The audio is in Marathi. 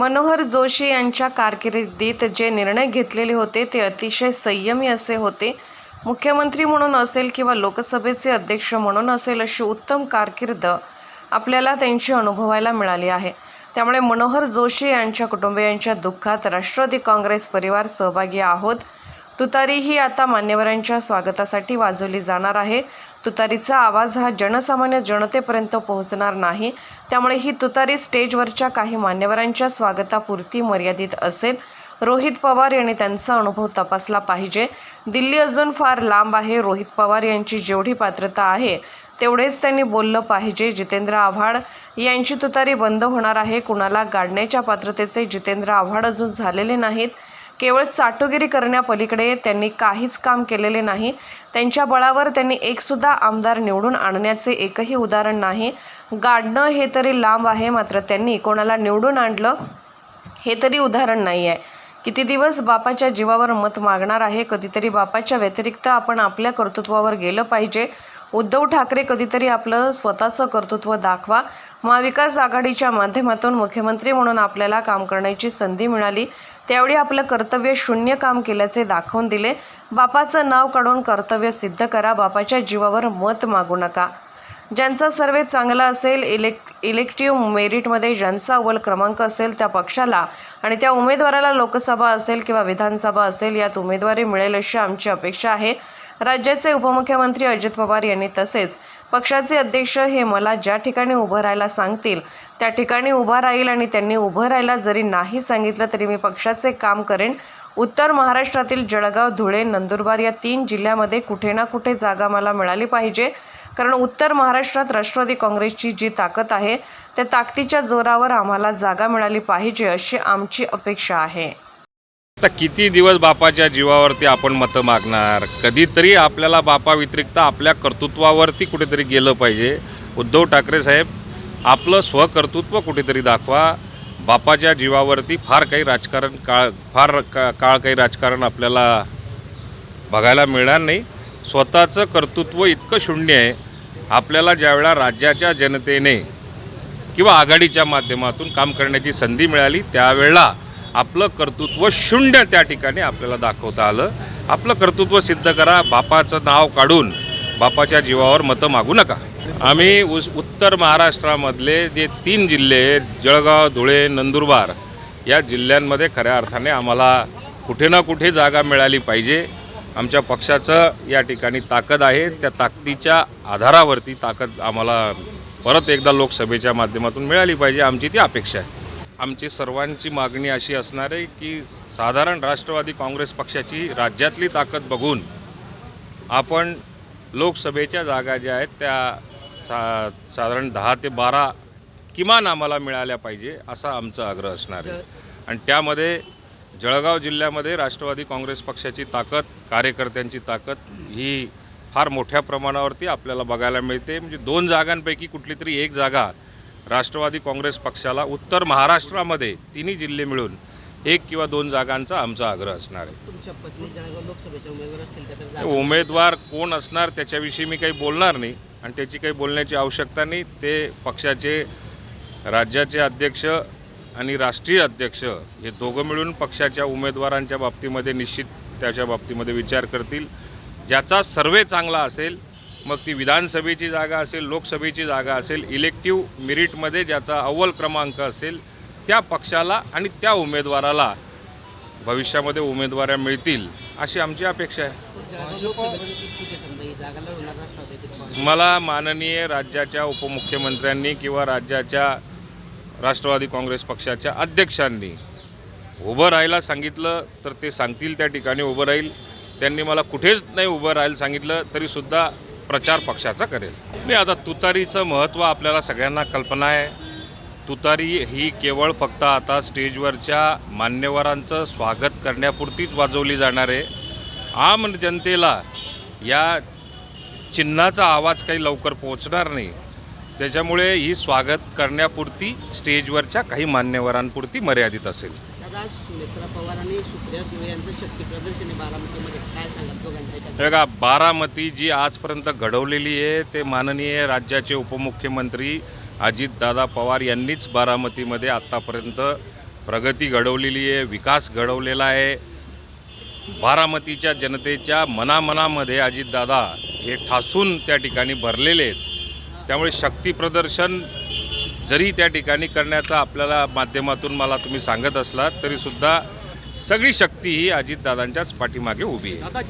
मनोहर जोशी यांच्या कारकिर्दीत जे निर्णय घेतलेले होते ते अतिशय संयमी असे होते. मुख्यमंत्री म्हणून असेल किंवा लोकसभेचे अध्यक्ष म्हणून असेल अशी उत्तम कारकीर्द आपल्याला त्यांची अनुभवायला मिळाली आहे. त्यामुळे मनोहर जोशी यांच्या कुटुंबियांच्या दुःखात राष्ट्रवादी काँग्रेस परिवार सहभागी आहोत. तुतारी ही आता मान्यवरांच्या स्वागतासाठी वाजवली जाणार आहे. तुतारीचा आवाज हा जनसामान्य जनतेपर्यंत पोहोचणार नाही. त्यामुळे ही तुतारी स्टेजवरच्या काही मान्यवरांच्या स्वागतापुरती मर्यादित असेल. रोहित पवार यांनी त्यांचा अनुभव तपासला पाहिजे. दिल्ली अजून फार लांब आहे. रोहित पवार यांची जेवढी पात्रता आहे तेवढेच त्यांनी बोललं पाहिजे. जितेंद्र आव्हाड यांची तुतारी बंद होणार आहे. कुणाला गाडण्याच्या पात्रतेचे जितेंद्र आव्हाड अजून झालेले नाहीत. केवळ चाटोगिरी करण्यापलीकडे त्यांनी काहीच काम केलेले नाही. त्यांच्या बळावर त्यांनी एकसुद्धा आमदार निवडून आणण्याचे एकही उदाहरण नाही. गाडणं हे तरी लांब आहे मात्र त्यांनी कोणाला निवडून आणलं हे तरी उदाहरण नाही आहे. किती दिवस बापाच्या जीवावर मत मागणार आहे? कधीतरी बापाच्या व्यतिरिक्त आपण आपल्या कर्तृत्वावर गेलं पाहिजे. उद्धव ठाकरे कधीतरी आपलं स्वतःचं कर्तृत्व दाखवा. महाविकास आघाडीच्या माध्यमातून मुख्यमंत्री म्हणून आपल्याला काम करण्याची संधी मिळाली. त्यावेळी आपलं कर्तव्य शून्य काम केल्याचे दाखवून दिले. बापाचं नाव काढून कर्तव्य सिद्ध करा. बापाच्या जीवावर मत मागू नका. ज्यांचा सर्वे चांगला असेल इलेक् इलेक्टिव्ह मेरिटमध्ये ज्यांचा अव्वल क्रमांक असेल त्या पक्षाला आणि त्या उमेदवाराला लोकसभा असेल किंवा विधानसभा असेल यात उमेदवारी मिळेल अशी आमची अपेक्षा आहे. राज्याचे उपमुख्यमंत्री अजित पवार यांनी तसेच पक्षाचे अध्यक्ष हे मला ज्या ठिकाणी उभं राहायला सांगतील त्या ठिकाणी उभा राहील आणि त्यांनी उभं राहायला जरी नाही सांगितलं तरी मी पक्षाचे काम करेन. उत्तर महाराष्ट्रातील जळगाव धुळे नंदुरबार या तीन जिल्ह्यामध्ये कुठे ना कुठे जागा मला मिळाली पाहिजे. कारण उत्तर महाराष्ट्रात राष्ट्रवादी काँग्रेसची जी ताकद आहे त्या ताकदीच्या जोरावर आम्हाला जागा मिळाली पाहिजे अशी आमची अपेक्षा आहे. आता किती दिवस बापाच्या जीवावरती आपण मतं मागणार? कधीतरी आपल्याला बापा व्यतिरिक्त आपल्या कर्तृत्वावरती कुठेतरी गेलं पाहिजे. उद्धव ठाकरे साहेब आपलं स्वकर्तृत्व कुठेतरी दाखवा. बापाच्या जीवावरती फार काही राजकारण काळ फार का काळ काही राजकारण आपल्याला बघायला मिळणार नाही. स्वतःचं कर्तृत्व इतकं शून्य आहे. आपल्याला ज्यावेळा राज्याच्या जनतेने किंवा आघाडीच्या माध्यमातून काम करण्याची संधी मिळाली त्यावेळेला आपलं कर्तृत्व शून्य त्या ठिकाणी आपल्याला दाखवता आलं. आपलं कर्तृत्व सिद्ध करा बापाचं नाव काढून बापाच्या जीवावर मतं मागू नका. आम्ही उस उत्तर महाराष्ट्रामधले जे तीन जिल्हे आहेत जळगाव धुळे नंदुरबार या जिल्ह्यांमध्ये खऱ्या अर्थाने आम्हाला कुठे ना कुठे जागा मिळाली पाहिजे. आमच्या पक्षाचं या ठिकाणी ताकद आहे. त्या ताकदीच्या आधारावरती ताकद आम्हाला परत एकदा लोकसभेच्या माध्यमातून मिळाली पाहिजे. आमची ती अपेक्षा आहे. आमची सर्वांची मागणी अशी असणार आहे की साधारण राष्ट्रवादी काँग्रेस पक्षाची राज्यातली ताकद बघून आपण लोकसभेच्या जागा ज्या आहेत त्या सा साधारण दहा ते बारा किमान आम्हाला मिळाल्या पाहिजे असा आमचा आग्रह असणार आहे. आणि त्यामध्ये जळगाव जिल्ह्यामध्ये राष्ट्रवादी काँग्रेस पक्षाची ताकद कार्यकर्त्यांची ताकद ही फार मोठ्या प्रमाणावरती आपल्याला बघायला मिळते. म्हणजे दोन जागांपैकी कुठली तरी एक जागा राष्ट्रवादी काँग्रेस पक्षाला उत्तर महाराष्ट्रामध्ये तिन्ही जिल्हे मिळून एक किंवा दोन जागांचा आमचा आग्रह असणार आहे. तुमच्या पत्नी जळगाव लोकसभेचे उमेदवार असतील का तर जागा- उमेदवार कोण असणार त्याच्याविषयी मी काही बोलणार नाही आणि त्याची काही बोलण्याची आवश्यकता नाही. ते पक्षाचे राज्याचे अध्यक्ष आणि राष्ट्रीय अध्यक्ष हे दोघं मिळून पक्षाच्या उमेदवारांच्या बाबतीमध्ये निश्चित त्याच्या बाबतीमध्ये विचार करतील. ज्याचा सर्वे चांगला असेल मग ती विधानसभेची जागा असेल लोकसभेची जागा असेल इलेक्टिव्ह मेरिटमध्ये ज्याचा अव्वल क्रमांक असेल त्या पक्षाला आणि त्या उमेदवाराला भविष्यामध्ये उमेदवाऱ्या मिळतील अशी आमची अपेक्षा आहे. मला माननीय राज्याच्या उपमुख्यमंत्र्यांनी किंवा राज्याच्या राष्ट्रवादी काँग्रेस पक्षाच्या अध्यक्षांनी उभं राहायला सांगितलं तर ते सांगतील त्या ठिकाणी उभं राहील. त्यांनी मला कुठेच नाही उभं राहायला सांगितलं तरीसुद्धा प्रचार पक्षाचा करेल. नाही आता तुतारीचं महत्त्व आपल्याला सगळ्यांना कल्पना आहे. तुतारी ही केवळ फक्त आता स्टेजवरच्या मान्यवरांचं स्वागत करण्यापुरतीच वाजवली जाणार आहे. आम जनतेला या चिन्हाचा आवाज काही लवकर पोहोचणार नाही. त्याच्यामुळे ही स्वागत करण्यापुरती स्टेजवरच्या काही मान्यवरांपुरती मर्यादित असेल. पवार आणि सुप्रिया सुळे यांचं शक्ती प्रदर्शन आहे बारामतीमध्ये. काय सांगाल दोघांच्या बघा बारामती जी आजपर्यंत घडवलेली आहे ते माननीय राज्याचे उपमुख्यमंत्री अजितदादा पवार यांनीच बारामतीमध्ये आत्तापर्यंत प्रगती घडवलेली आहे विकास घडवलेला आहे. बारामतीच्या जनतेच्या मनामनामध्ये अजितदादा हे ठासून त्या ठिकाणी भरलेले आहेत. त्यामुळे शक्ती प्रदर्शन जरी त्या ठिकाणी करण्याचा आपल्याला माध्यमातून मला तुम्ही सांगत असलात तरीसुद्धा सगळी शक्ती ही अजितदादांच्याच पाठीमागे उभी आहे.